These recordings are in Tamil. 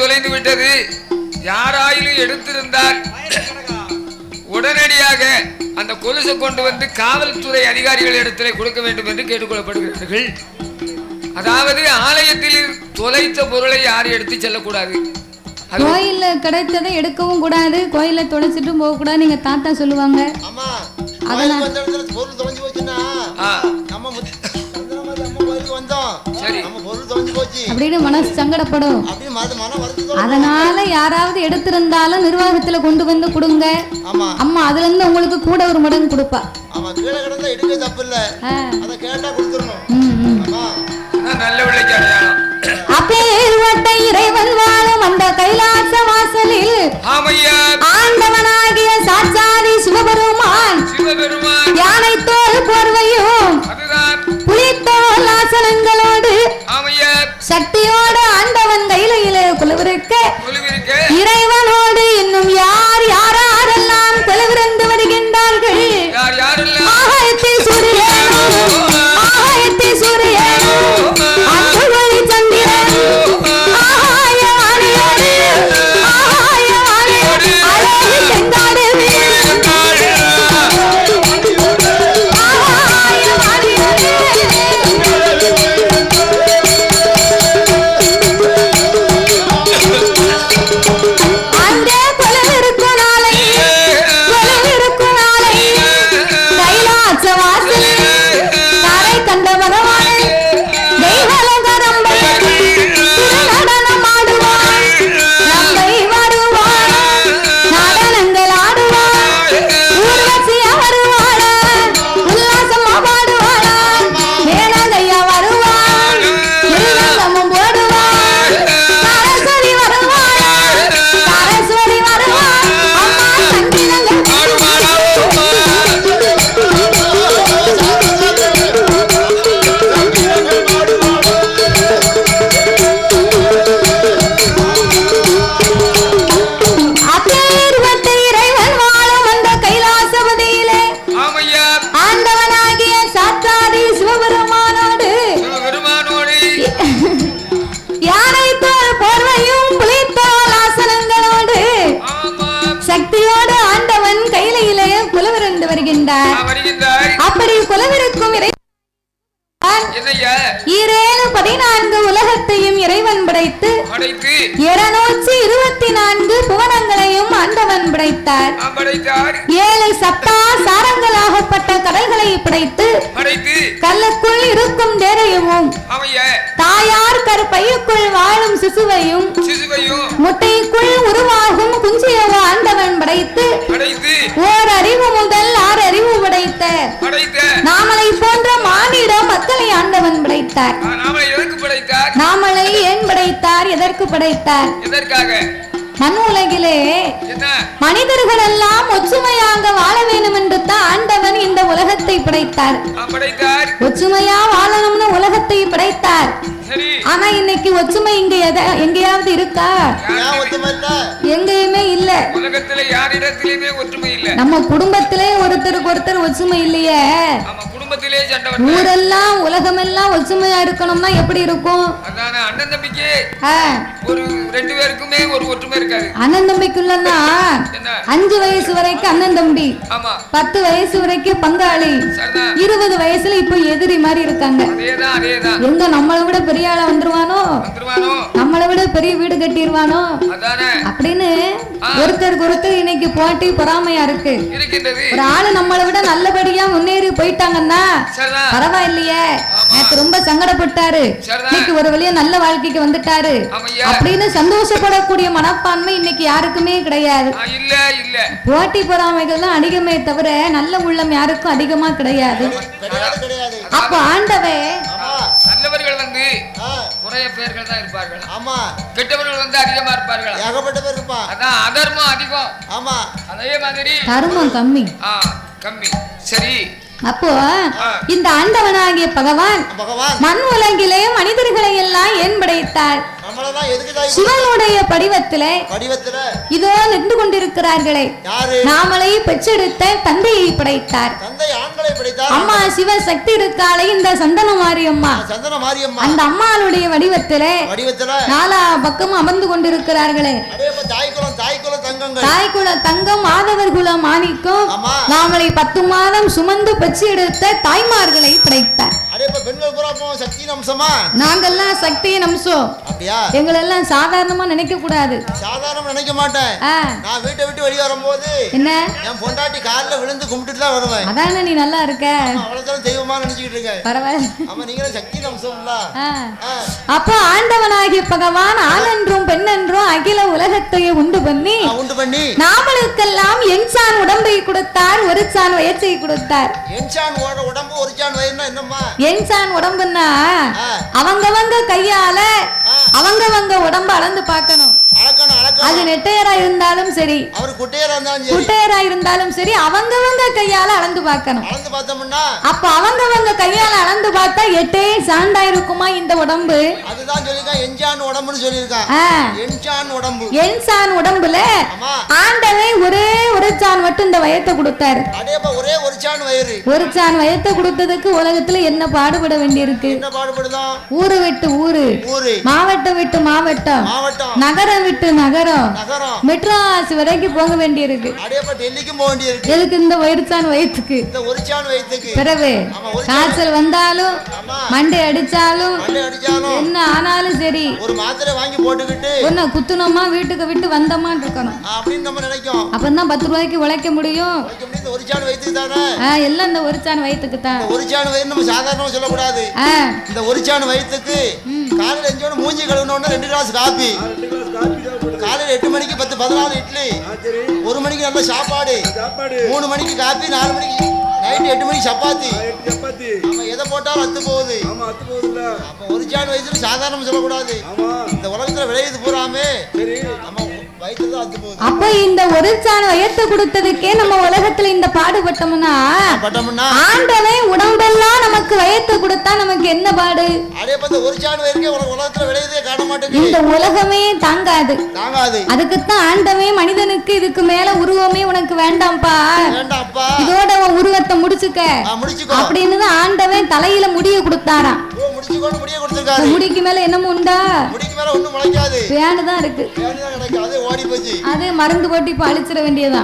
தொலைந்து விட்டது. யாராயிலும் எடுத்திருந்தால் உடனடியாக அந்த கொலுசை கொண்டு வந்து காவல்துறை அதிகாரிகள் இடத்திலே கொடுக்க வேண்டும் என்று கேட்டுக்கொள்ளப்படுகிறார்கள். அதாவது ஆலயத்தில் தொலைத்த பொருளை யாரும் எடுத்து செல்லக்கூடாது. அது கோயில்ல கிடைத்ததை எடுக்கவும் கூடாது. கோயில்ல தொலைச்சிட்டும் போக கூடாது நீங்க தாத்தா சொல்லுவாங்க. ஆமா. அப்படின்னு மனசு சங்கடப்படும். அதனால யாராவது எடுத்திருந்தாலும் நிர்வாகத்துல கொண்டு வந்து கொடுங்க. அம்மா அதுல இருந்து உங்களுக்கு கூட ஒரு மடங்கு கொடுப்பா. அப்பேற்பட்ட இறைவன் வாழும் அந்த கைலாச வாசலில் ஆண்டவனாகிய சாட்சாதி சிவபெருமான் யானை தோல் போர்வையும் புலித்தோல் ஆசனங்களோடு. சக்தியோடு ஆண்டவன் கையிலே குழுவிருக்க. இறைவனோடு இன்னும் யார் படைத்து கல்லுக்குள் இருக்கும் அவைய தாயார் கருப்பையுக்குள் வாழும் சிசுவையும் முட்டைக்குள் உருவாகும் குஞ்சியவ ஆண்டவன் படைத்து படைத்து ஓர் அறிவு முதல் ஆறு அறிவு படைத்த படைத்த நாமலை போன்ற மானிட மக்களை ஆண்டவன் படைத்தார். நாமளை எதற்கு படைத்தார்? நாமலை ஏன் படைத்தார்? எதற்கு படைத்தார்? எதற்காக? மண் உலகிலே மனிதர்கள் எல்லாம் ஒற்றுமையாக வாழ வேண்டும் என்று தான் ஆண்டவன் இந்த உலகத்தை படைத்தார். ஒற்றுமையா வாழணும்னு உலகத்தை படைத்தார். சரி. ஆனா இன்னைக்கு ஒற்றுமை இங்க எத- எங்கேயாவது இருக்கா? எங்கேயுமே இல்ல. உலகத்துல யாரிடத்திலுமே ஒற்றுமை இல்ல. நம்ம குடும்பத்திலே ஒருத்தருக்கு ஒருத்தர் ஒற்றுமை இல்லையே. ஊரெல்லாம் உலகமெல்லாம் ஒற்றுமையா இருக்கணும்னா எப்படி இருக்கும்? அதான அண்ணன் தம்பிக்கு ஆ, ஒரு ரெண்டு பேருக்குமே ஒரு ஒற்றுமை இருக்காது. அண்ணன் தம்பிக்குள்ளன்னா அஞ்சு வயசு வரைக்கும் அண்ணன் தம்பி பத்து வயசு வரைக்கும் பங்காளி இருபது வயசுல இப்போ எதிரி மாதிரி இருக்காங்க. எங்க நம்மளை விட பெரிய ஆளா வந்துருவானோ? நம்மளை விட பெரிய வீடு கட்டிடுவானோ அப்படின்னு ஒருத்தருக்கு ஒருத்தர் இன்னைக்கு போட்டி பொறாமையா இருக்கு. ஒரு ஆளு நம்மளை விட நல்லபடியா முன்னேறி போயிட்டாங்கன்னா பரவாயில்லையே. நேத்து ரொம்ப சங்கடப்பட்டாரு. இன்னைக்கு ஒரு வழியா நல்ல வாழ்க்கைக்கு வந்துட்டாரு. அப்படின்னு சந்தோஷப்படக்கூடிய மனப்பான்மை இன்னைக்கு யாருக்குமே கிடையாது. ஆ, இல்ல இல்ல. போட்டி பொறாமைகள் தான் அதிகமே தவிர நல்ல உள்ளம் யாருக்கும் அதிகமா கிடையாது. அப்ப ஆண்டவே ஆமா. நல்லவர்கள் வந்து குறைய பேர்கள் தான் இருப்பார்கள். ஆமா. கெட்டவர்கள் வந்து அதிகமா இருப்பார்கள். ஏகப்பட்ட பேர் இருப்பான் அதான் அதர்மம் அதிகம். ஆமா. அதே மாதிரி தர்மம் கம்மி. ஆ கம்மி. சரி. அப்போ இந்த ஆண்டவனாகிய பகவான் பகவான். மண் உலகிலே மனிதர்களை எல்லாம் ஏன் தாய் சிவனுடைய படிவத்திலே இதோ நின்று கொண்டிருக்கிறார்களே. நாமளை பெற்றெடுத்த தந்தையை படைத்தார். அம்மா சிவசக்தி இருக்காளே இந்த சந்தன மாரியம்மா அந்த அம்மாளுடைய வடிவத்திலே நாலா பக்கமும் அமர்ந்து கொண்டிருக்கிறார்களே. அதே இப்ப தாய் குலம் தாய் குலம் தங்கங்கள். தாய் குல தங்கம் மாதவர் குல மாணிக்கம் நாமளை பத்து மாதம் சுமந்து பெற்று எடுத்த தாய்மார்களை படைத்தார். சக்தி நாங்கெல்லாம் சக்தியின் அம்சம். அப்படியா? எங்களெல்லாம் சாதாரணமா நினைக்க கூடாது. சாதாரண நினைக்க மாட்டேன். நான் வீட்டை விட்டு வெளியே வரும்போது என்ன? என் பொண்டாட்டி காலில் விழுந்து கும்பிட்டுட்டு தான் வருவேன். அதானே நீ நல்லா இருக்க? அவ்வளவுதான் தெய்வமா நினைச்சுக்கிட்டு இருக்கேன். பரவாயில்ல. ஆமா நீங்களும் சக்தி அம்சம்ல அப்போ ஆண்டவனாகிய பகவான் ஆணென்றும் பெண்ணென்றும் அகில உலகத்தையே உண்டு பண்ணி உண்டு பண்ணி. நாமளுக்கெல்லாம் என்சான் உடம்பை கொடுத்தார் ஒரு சான் வயற்சை கொடுத்தார். என்சான் உடம்பு ஒரு சான் வயிறுனா என்னம்மா? என்சான் உடம்புன்னா. அவங்கவங்க கையால அவங்கவங்க உடம்ப அளந்து பார்க்கணும். அது நெட்டையரா இருந்தாலும் சரி. அவர் குட்டையரா இருந்தாலும் சரி. குட்டையரா இருந்தாலும் சரி அவங்கவங்க கையால அளந்து பார்க்கணும். அளந்து பார்த்தோம்னா அப்ப அவங்கவங்க கையால அளந்து பார்த்தா எட்டே சாண்டா இருக்குமா இந்த உடம்பு? என்சான் உடம்புன்னு சொல்லியிருக்கான் ஆ, என்சான் உடம்பு. உடம்புல ஆமா. ஆண்டவன் ஒரே ஒரு சான் மட்டும் இந்த வயத்தை கொடுத்தாரு. ஒரே ஒரு சான் வயிறு. ஒரு சான் வயத்தை கொடுத்ததுக்கு உலகத்துல என்ன பாடுபட வேண்டியிருக்கு? ஊரு விட்டு ஊரு. ஊரு. மாவட்டம் விட்டு மாவட்டம். மாவட்டம். நகரம் விட்டு நகரம். நகரம். மெட்ராஸ் வரைக்கும் போக வேண்டியிருக்கு. எதுக்கு இந்த வயிறுச்சான் வயிற்றுக்கு? பிறகு காய்ச்சல் வந்தாலும் மண்டை அடிச்சாலும் என்ன ஆனாலும் சரி. ஒரு மாத்திரை வாங்கி போட்டுக்கிட்டு. ஒன்ன குத்துனோமா வீட்டுக்கு விட்டு வந்தோமான்னு இருக்கணும். அப்பதான் பத்து ரூபாய்க்கு உழைக்க முடியும். எல்லாம் இந்த ஒரு சான் வயிற்றுக்கு தான். ஒரு சான் வயிறு நம்ம சாதாரணமா சொல்லக்கூடாது. இந்த ஒரு சான் வயிற்றுக்கு காலையில எஞ்சோட மூஞ்சி கழுவினோட ரெண்டு கிளாஸ் காபி காலையில எட்டு மணிக்கு பத்து பதினாலு இட்லி. ஒரு மணிக்கு நல்ல சாப்பாடு. மூணு மணிக்கு காபி நாலு மணிக்கு நைட்டு எட்டு மணிக்கு சப்பாத்தி. நம்ம எதை போட்டாலும் அத்து போகுது. அப்ப ஒரு சான் வயிற்றுல சாதாரணமா சொல்லக்கூடாது. இந்த உலகத்துல விளையுது பூராமே. சரி. நம்ம அப்ப இந்த ஒரு சான் வயத்தை கொடுத்ததுக்கே நம்ம உலகத்துல இந்த பாடுபட்டோம்னா பட்டோம்னா ஆண்டவன் உடம்பெல்லாம் நமக்கு வயத்தை கொடுத்தா நமக்கு என்ன பாடு? இந்த உலகமே தாங்காது. அதுக்குத்தான் ஆண்டவன் மனிதனுக்கு இதுக்கு மேல உருவமே உனக்கு வேண்டாம்ப்பா. இதோட உருவத்தை முடிச்சுக்க. அப்படின்னு தான் ஆண்டவன் தலையில முடிய கொடுத்தாராம். முடிக்கு மேல என்னமோ உண்டா? முடிக்கு மேல ஒண்ணும் முளைக்காது. வேண்டு தான் இருக்கு. வேணுதான் அது ஓடி போச்சு அது மருந்து போட்டு இப்ப அழிச்சிட அது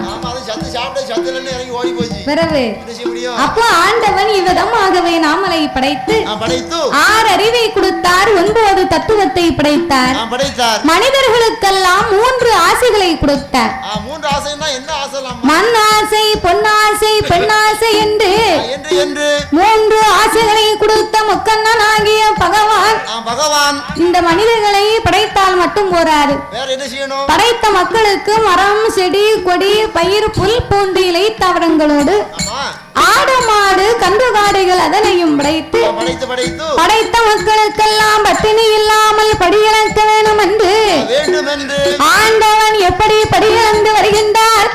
சத்து சாப்பிட சத்துலன்னு இறங்கி ஓடி போச்சு. பிறகு என்ன செய்ய முடியும்? அப்போ ஆண்டவன் இவ்விதமாகவே நாமலை படைத்து நான் படைத்து ஆறு அறிவை கொடுத்தார் ஒன்பது தத்துவத்தை படைத்தார். நான் படைத்தார். மனிதர்களுக்கெல்லாம் மூன்று ஆசைகளை கொடுத்தார். ஆ, மூன்று ஆசைன்னா என்ன ஆசைலாம் மண் ஆசை பொன்னாசை பெண்ணாசை என்று மூன்று ஆசைகளை கொடுத்த முக்கண்ணன் ஆகிய பகவான் பகவான். இந்த மனிதர்களை படைத்தால் மட்டும் போராது. செய்யணும்? படைத்த மக்களுக்கு மரம் செடி கொடி பயிர் புல் பூண்டு இலை தாவரங்களோடு ஆடு மாடு கன்றுகாடைகள் அதனையும் படைத்து படைத்து மக்களுக்கெல்லாம் பட்டினி இல்லாமல் படியிழக்க வேணும் என்று வேண்டும் என்று ஆண்டவன் எப்படி படியிழந்து வருகின்றார்?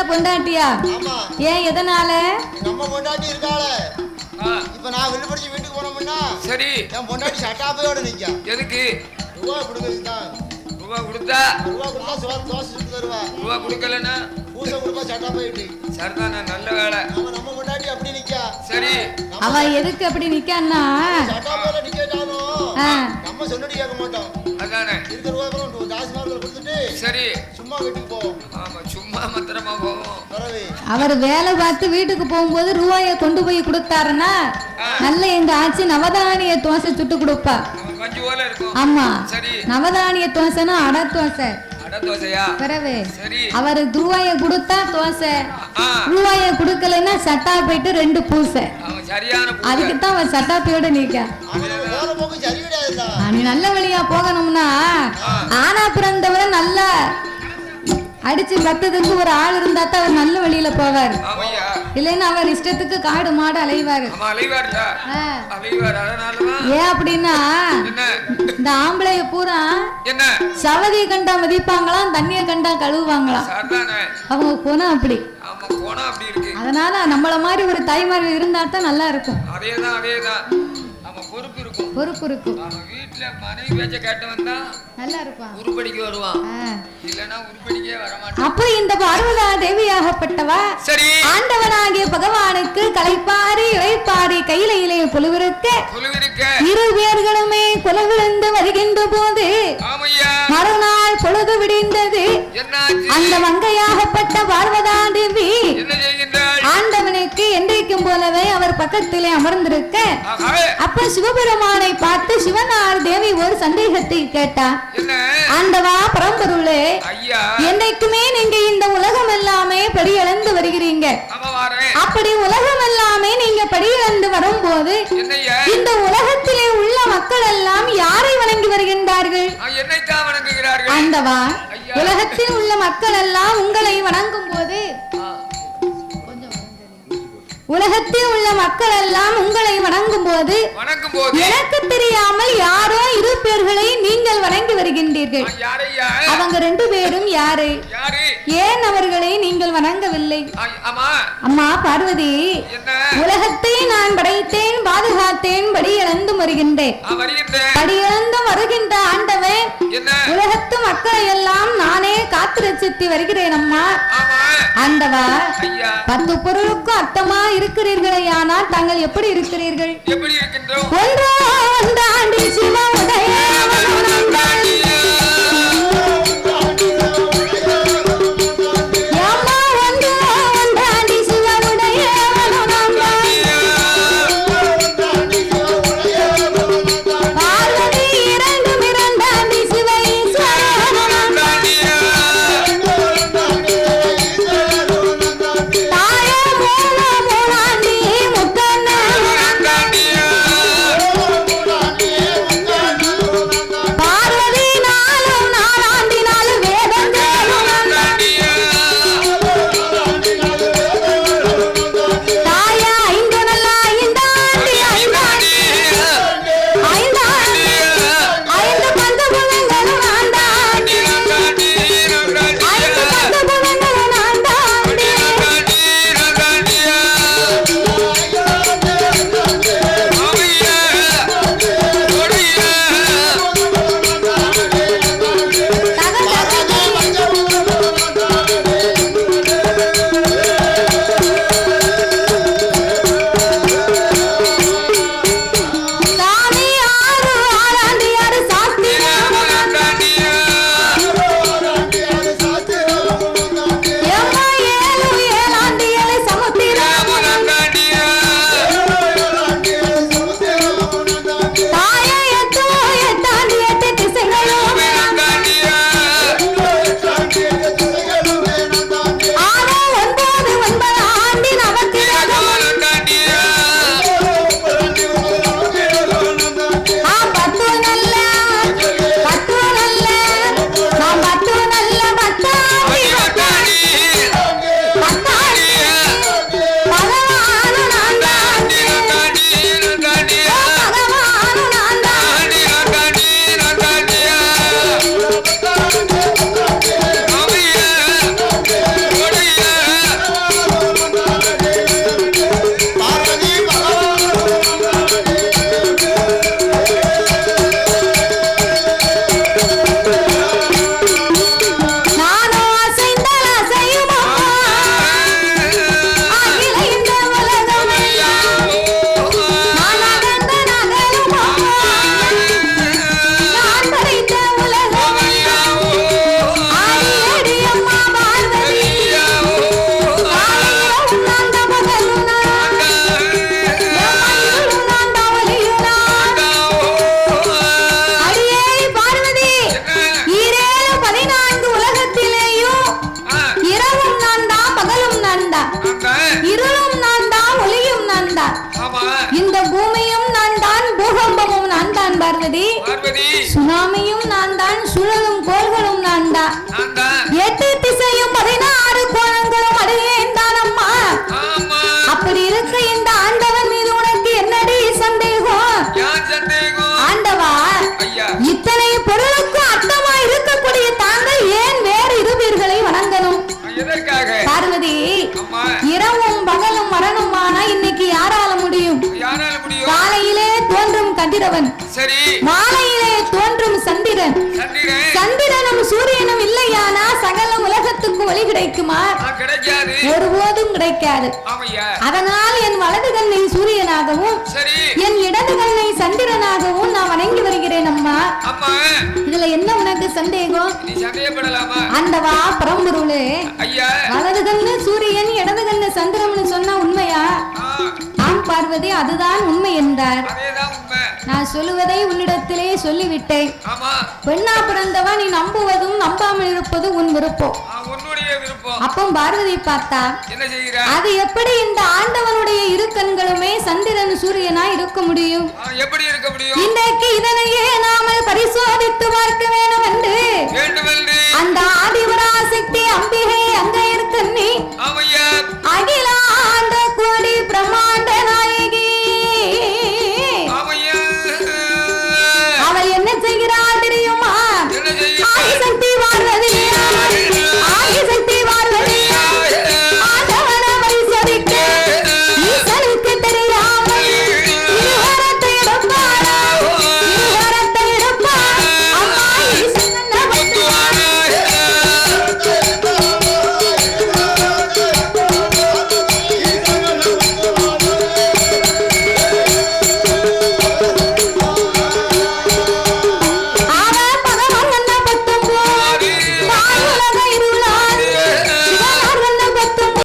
அவல்ல பொண்டாட்டியா? ஆமா. ஏன் எதனால? நம்ம பொண்டாட்டி இருக்காள. இப்ப நான் வெளிப்படிச்சு வீட்டுக்கு போனோம்னா சரி. என் பொண்டாட்டி சட்டாப்பையோட நிக்கா. எதுக்கு? ரூபா கொடுக்கறதுக்கு. தான் ரூபா கொடுத்தா? ரூபா கொடுத்தா சோறு தோசை சுட்டு தருவா. ரூபா கொடுக்கலன்னா? பூசை கொடுப்பா சட்டாப்பையிட்டு சரிதானே நல்ல வேலை. நம்ம நம்ம பொண்டாட்டி அப்படி நிக்கா. சரி. அவ எதுக்கு அப்படி நிக்கான்னா? சட்டாப்பையில நிக்கட்டாலும் ஆ, நம்ம சொன்னடி கேட்க மாட்டோம். அதானே. இருக்கிற ரூபா தாசி மார்களை கொடுத்துட்டு சரி. சும்மா வீட்டுக்கு போவோம் ஆமா சும்மா மத்திரமா போவோம் பிறகு அவர் வேலை பார்த்து வீட்டுக்கு போகும்போது ரூபாய கொண்டு போய் கொடுத்தாருன்னா நல்ல எங்க ஆச்சி நவதானிய தோசை சுட்டு கொடுப்பா. போல இருக்கும். ஆமா. சரி. நவதானிய தோசைன்னா அடை தோசை. அட தோசையா? சரி. அவரு ரூபாய கொடுத்தா தோசை. ஆ. ரூபாய கொடுக்கலைன்னா சட்டா போயிட்டு ரெண்டு பூசை. அவன் சரியான பூஜை. அதுக்கு தான் அவன் சட்டாப்பையோட நிக்கா. நீ நல்ல வழியா போகணும்னா ஆனா பிறந்தவரை நல்லா அடிச்சு கத்ததுக்கு ஒரு ஆள் இருந்தா தான் அவர் நல்ல வழியில போவார். இல்லைன்னா அவர் இஷ்டத்துக்கு காடு மாடு அலைவாரு. ஏன் அப்படின்னா இந்த ஆம்பளைய பூரா சவதியை கண்டா மதிப்பாங்களாம் தண்ணியை கண்டா கழுவுவாங்களாம். அவங்க போனா அப்படி. அதனால நம்மள மாதிரி ஒரு தாய்மார்கள் இருந்தா தான் நல்லா இருக்கும். பொறுப்பு இருக்கும். பொறுப்பு இருக்கும். வீட்டுல மனைவி பேச்ச கேட்டவன் தான் நல்லா இருப்பான் உருப்படிக்கு வருவான். ஆ. இல்லைன்னா உருப்படிக்கே வரமாட்டான். அப்போ இந்த பார்வதா தேவியாகப்பட்டவா சரி. ஆண்டவனாகிய பகவானுக்கு களைப்பாரி இளைப்பாரி கையிலையிலே புழுவிருக்க குழுவிருக்க இரு பேர்களுமே குலவிழுந்து வருகின்ற போது மறுநாள் பொழுது விடிந்தது. அந்த மங்கையாகப்பட்ட பார்வதா தேவி ஆண்டவனுக்கு என்றைக்கும் போலவே அவர் பக்கத்திலே அமர்ந்திருக்க அப்ப சிவபெருமானை பார்த்து சிவனார் தேவி ஒரு சந்தேகத்தை கேட்டா என்ன ஆண்டவா பரம்பொருளே என்னைக்குமே நீங்க இந்த உலகம் எல்லாமே படியிழந்து வருகிறீங்க. ஆமா வாரேன் அப்படி உலகம் எல்லாமே நீங்க படியிழந்து வரும்போது என்னய்யா இந்த உலகத்திலே உள்ள மக்கள் எல்லாம் யாரை வணங்கி வருகின்றார்கள்? ஆண்டவா. உலகத்தில் உள்ள மக்கள் எல்லாம் உங்களை வணங்கும் போது உலகத்தில் உள்ள மக்கள் எல்லாம் உங்களை வணங்கும் போது எனக்கு தெரியாமல் யாரோ இரு பேர்களை நீங்கள் வணங்கி வருகின்றீர்கள். அவங்க ரெண்டு பேரும் யாரு? ஏன் அவர்களை நீங்கள் வணங்கவில்லை? அம்மா. பார்வதி உலகத்தை நான் படைத்தேன் பாதுகாத்தேன் படி இழந்து வருகின்றேன். படி இழந்து வருகின்ற ஆண்டவன் உலகத்து மக்களை எல்லாம் நானே காத்து ரசித்து வருகிறேன் அம்மா. ஆண்டவா பத்து பொருளுக்கும் அர்த்தமா இருக்கிறீர்களே ஆனால் தாங்கள் எப்படி இருக்கிறீர்கள்? ஒன்றாண்டி சிவனுடைய பார்வதி சுனாமியும் நான் தான் சுழலும் போ சந்திரன். சந்திரன். சந்திரனும் சூரியனும் இல்லையானா? சகல உலகத்துக்கு ஒளி கிடைக்குமா? ஒருபோதும் கிடைக்காது. அதனால் என் வலது கண்ணை சூரியனாகவும் சரி. என் இடது கண்ணை சந்திரனாகவும் நான் வணங்கி வருகிறேன் அம்மா. இதுல என்ன உனக்கு சந்தேகம்? சந்தேகப்படலாமா? ஆண்டவா பரம்பொருளே வலது கண்ணு சூரியன் இடது கண்ணு சந்திரம்னு சொன்னா உண்மையா? பார்வதி அதுதான் உண்மை என்றார். நான் சொல்லுவதை உன்னிடத்திலே சொல்லிவிட்டேன். பெண்ணா பிறந்தவா நீ நம்புவதும் நம்பாமல் இருப்பதும் உன் விருப்பம். அப்போ பார்வதி பார்த்தா அது எப்படி இந்த ஆண்டவனுடைய இரு கண்களுமே சந்திரன் சூரியனா இருக்க முடியும்? ஆ, எப்படி இருக்க முடியும்? இன்றைக்கு இதனையே நாமல் பரிசோதித்து பார்க்க வேண்டும் என்று அந்த ஆதிபராசக்தி அம்பிகை ஆமையா